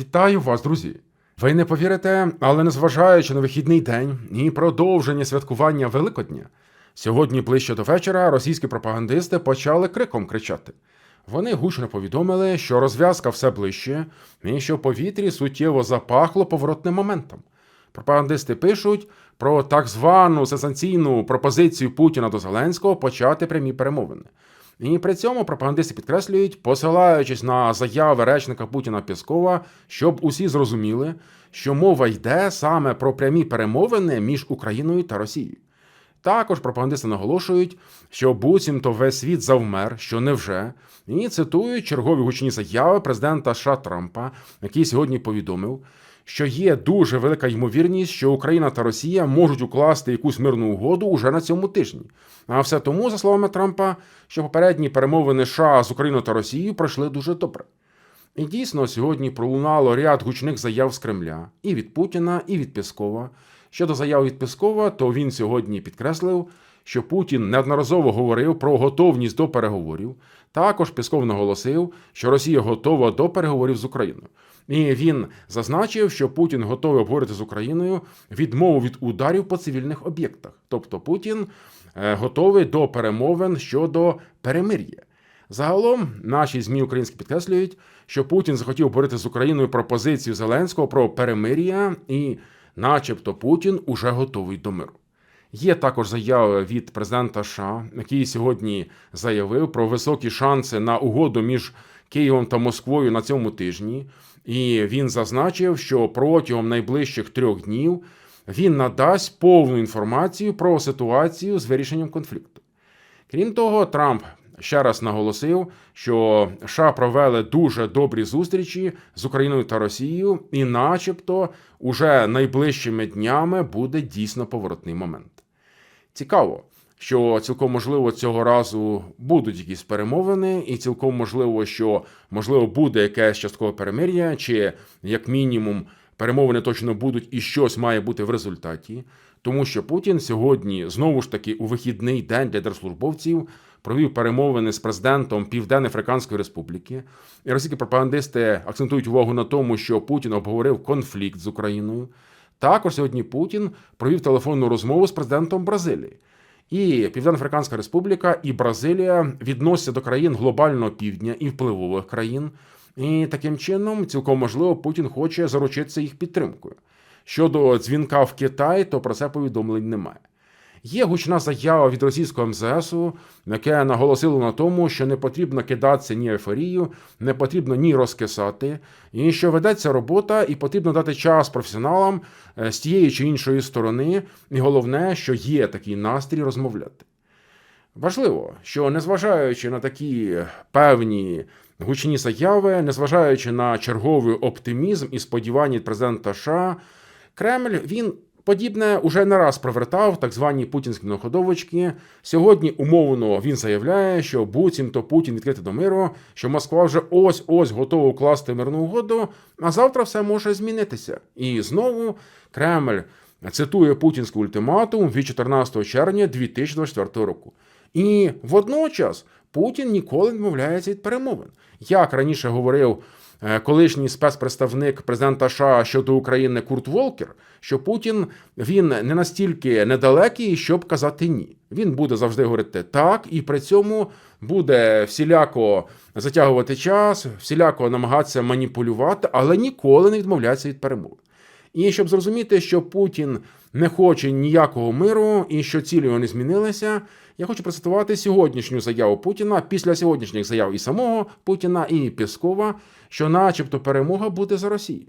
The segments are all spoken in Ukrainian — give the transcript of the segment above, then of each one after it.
Вітаю вас, друзі! Ви не повірите, але незважаючи на вихідний день і продовження святкування Великодня, сьогодні ближче до вечора російські пропагандисти почали криком кричати. Вони гучно повідомили, що розв'язка все ближче, і що в повітрі суттєво запахло поворотним моментом. Пропагандисти пишуть про так звану сенсаційну пропозицію Путіна до Зеленського почати прямі перемовини. І при цьому пропагандисти підкреслюють, посилаючись на заяви речника Путіна Пєскова, щоб усі зрозуміли, що мова йде саме про прямі перемовини між Україною та Росією. Також пропагандисти наголошують, що буцімто весь світ завмер, що невже, і цитують чергові гучні заяви президента США Трампа, який сьогодні повідомив, що є дуже велика ймовірність, що Україна та Росія можуть укласти якусь мирну угоду уже на цьому тижні. А все тому, за словами Трампа, що попередні перемовини США з Україною та Росією пройшли дуже добре. І дійсно сьогодні пролунало ряд гучних заяв з Кремля і від Путіна, і від Пєскова. Щодо заяв від Пескова, то він сьогодні підкреслив, що Путін неодноразово говорив про готовність до переговорів. Також Песков наголосив, що Росія готова до переговорів з Україною. І він зазначив, що Путін готовий обговорити з Україною відмову від ударів по цивільних об'єктах. Тобто Путін е, готовий до перемовин щодо перемир'я. Загалом наші змі українські підкреслюють, що Путін захотів говорити з Україною пропозицію Зеленського про перемир'я, і, начебто, Путін уже готовий до миру. Є також заява від президента США, який сьогодні заявив про високі шанси на угоду між Києвом та Москвою на цьому тижні. І він зазначив, що протягом найближчих трьох днів він надасть повну інформацію про ситуацію з вирішенням конфлікту. Крім того, Трамп ще раз наголосив, що США провели дуже добрі зустрічі з Україною та Росією, і, начебто, уже найближчими днями буде дійсно поворотний момент. Цікаво, що цілком можливо цього разу будуть якісь перемовини, і цілком можливо, що можливо буде якесь часткове перемир'я, чи як мінімум перемовини точно будуть, і щось має бути в результаті. Тому що Путін сьогодні знову ж таки у вихідний день для держслужбовців провів перемовини з президентом Південно-Африканської Республіки. І російські пропагандисти акцентують увагу на тому, що Путін обговорив конфлікт з Україною. Також сьогодні Путін провів телефонну розмову з президентом Бразилії. І Південно-Африканська Республіка і Бразилія відносяться до країн глобального півдня і впливових країн. І таким чином, цілком можливо, Путін хоче заручитися їх підтримкою. Щодо дзвінка в Китай, то про це повідомлень немає. Є гучна заява від російського МЗСу, яке наголосило на тому, що не потрібно кидатися ні ефорію, не потрібно ні розкисати, і що ведеться робота, і потрібно дати час професіоналам е, з тієї чи іншої сторони. І головне, що є такий настрій розмовляти. Важливо, що незважаючи на такі певні гучні заяви, незважаючи на черговий оптимізм і сподівання президента США, Кремль він подібне уже не раз провертав так звані путінські находовочки. Сьогодні умовно він заявляє, що буцімто Путін відкритий до миру, що Москва вже ось ось готова укласти мирну угоду, а завтра все може змінитися. І знову Кремль цитує путінський ультиматум від 14 червня 2024 року. І водночас Путін ніколи не відмовляється від перемовин. Як раніше говорив колишній спецпредставник президента США щодо України Курт Волкер, що Путін він не настільки недалекий, щоб казати ні. Він буде завжди говорити так, і при цьому буде всіляко затягувати час, всіляко намагатися маніпулювати, але ніколи не відмовляється від перемовин. І щоб зрозуміти, що Путін не хоче ніякого миру і що цілі його не змінилися, я хочу процитувати сьогоднішню заяву Путіна після сьогоднішніх заяв і самого Путіна, і Пєскова, що, начебто, перемога буде за Росію.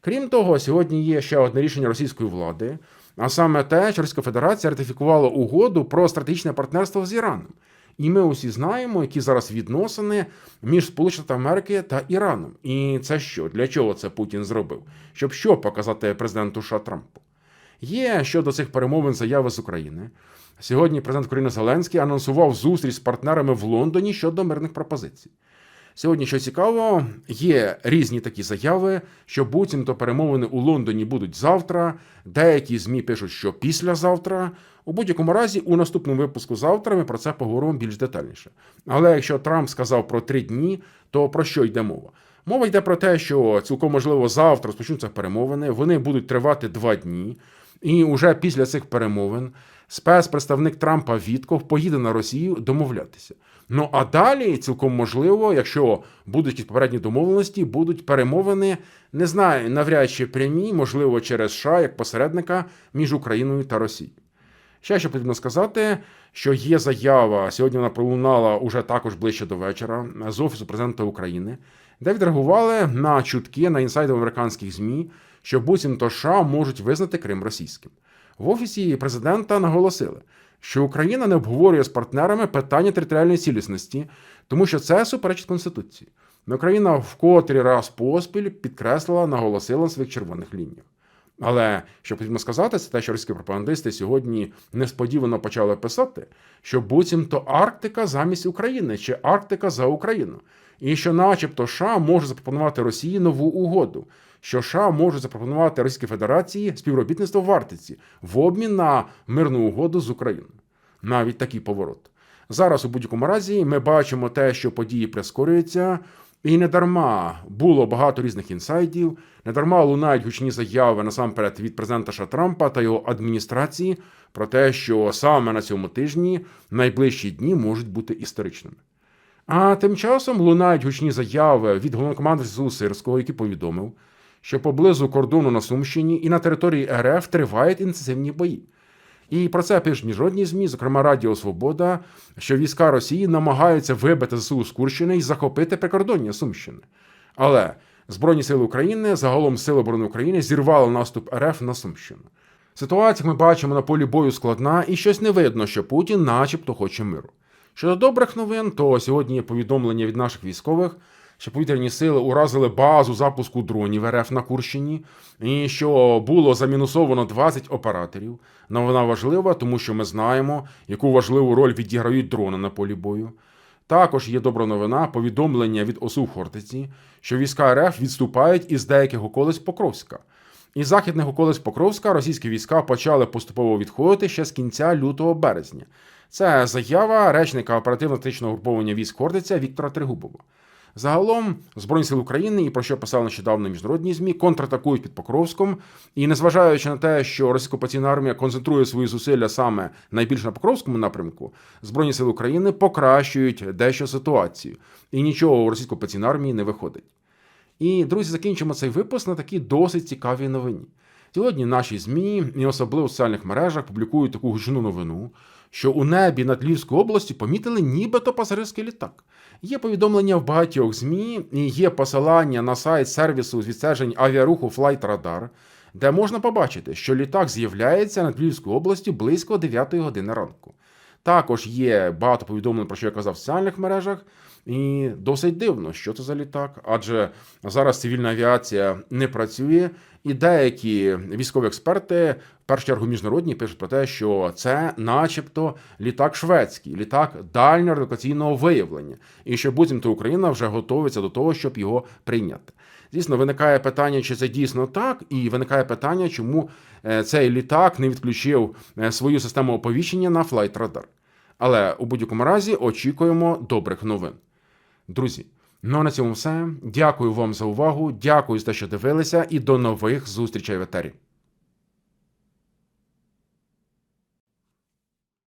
Крім того, сьогодні є ще одне рішення російської влади, а саме те, що Російська Федерація ратифікувала угоду про стратегічне партнерство з Іраном. І ми усі знаємо, які зараз відносини між Сполученими Америки та Іраном. І це що? Для чого це Путін зробив? Щоб що показати президенту США Трампу? Є щодо цих перемовин заяви з України. Сьогодні президент України Зеленський анонсував зустріч з партнерами в Лондоні щодо мирних пропозицій. Сьогодні, що цікаво, є різні такі заяви, що буцімто перемовини у Лондоні будуть завтра. Деякі ЗМІ пишуть, що післязавтра. У будь-якому разі, у наступному випуску завтра ми про це поговоримо більш детальніше. Але якщо Трамп сказав про три дні, то про що йде мова? Мова йде про те, що цілком можливо завтра розпочнуться перемовини. Вони будуть тривати два дні, і уже після цих перемовин спецпредставник Трампа Вітков поїде на Росію домовлятися. Ну а далі цілком можливо, якщо будуть якісь попередні домовленості, будуть перемовини, не знаю, навряд чи прямі, можливо, через США як посередника між Україною та Росією. Ще що потрібно сказати, що є заява, сьогодні вона пролунала уже також ближче до вечора з Офісу президента України, де відреагували на чутки на інсайди американських ЗМІ, що буцімто США можуть визнати Крим російським. В офісі президента наголосили, що Україна не обговорює з партнерами питання територіальної цілісності, тому що це суперечить Конституції. Україна в котрий раз поспіль підкреслила, наголосила на своїх червоних лініях. Але що потрібно сказати, це те, що російські пропагандисти сьогодні несподівано почали писати, що буцімто Арктика замість України чи Арктика за Україну, і що, начебто, США може запропонувати Росії нову угоду, що США може запропонувати Російській Федерації співробітництво в Арктиці в обмін на мирну угоду з Україною. Навіть такий поворот. Зараз у будь-якому разі ми бачимо те, що події прискорюються. І не дарма було багато різних інсайдів, не дарма лунають гучні заяви насамперед від президента США Трампа та його адміністрації про те, що саме на цьому тижні найближчі дні можуть бути історичними. А тим часом лунають гучні заяви від головнокомандуючого Сирського, який повідомив, що поблизу кордону на Сумщині і на території РФ тривають інтенсивні бої. І про це пишуть міжнародні ЗМІ, зокрема Радіо Свобода, що війська Росії намагаються вибити ЗСУ з Курщини і захопити прикордоння Сумщини. Але Збройні сили України, загалом Сили оборони України, зірвали наступ РФ на Сумщину. Ситуація, як ми бачимо, на полі бою складна, і щось не видно, що Путін, начебто, хоче миру. Щодо добрих новин, то сьогодні є повідомлення від наших військових, що повітряні сили уразили базу запуску дронів РФ на Курщині, і що було замінусовано 20 операторів. Но вона важлива, тому що ми знаємо, яку важливу роль відіграють дрони на полі бою. Також є добра новина, повідомлення від ОСУ Хортиці, що війська РФ відступають із деяких околиць Покровська. Із західних околиць Покровська російські війська почали поступово відходити ще з кінця лютого березня. Це заява речника оперативно-тактичного груповання військ Хортиця Віктора Тригубова. Загалом Збройні сили України, і про що писали нещодавно міжнародні змі, контратакують під Покровськом. І незважаючи на те, що російська окупаційна армія концентрує свої зусилля саме найбільше на Покровському напрямку, Збройні сили України покращують дещо ситуацію, і нічого у російської окупаційної армії не виходить. І друзі, закінчимо цей випуск на такій досить цікавій новині. Сьогодні наші ЗМІ і особливо в соціальних мережах публікують таку гучну новину, що у небі над Львівською областю помітили нібито пасажирський літак. Є повідомлення в багатьох ЗМІ і є посилання на сайт сервісу з відстежень авіаруху Flight Radar, де можна побачити, що літак з'являється над Львівською областю близько 9 години ранку. Також є багато повідомлень, про що я казав в соціальних мережах, і досить дивно, що це за літак, адже зараз цивільна авіація не працює, і деякі військові експерти, в першу чергу міжнародні, пишуть про те, що це, начебто, літак шведський, літак дальнього радіолокаційного виявлення, і що буцімто Україна вже готується до того, щоб його прийняти. Звісно, виникає питання, чи це дійсно так, і виникає питання, чому е, цей літак не відключив е, свою систему оповіщення на Flight Radar. Але у будь-якому разі очікуємо добрих новин. Друзі, ну а на цьому все. Дякую вам за увагу. Дякую за те, що дивилися, і до нових зустрічей в етері.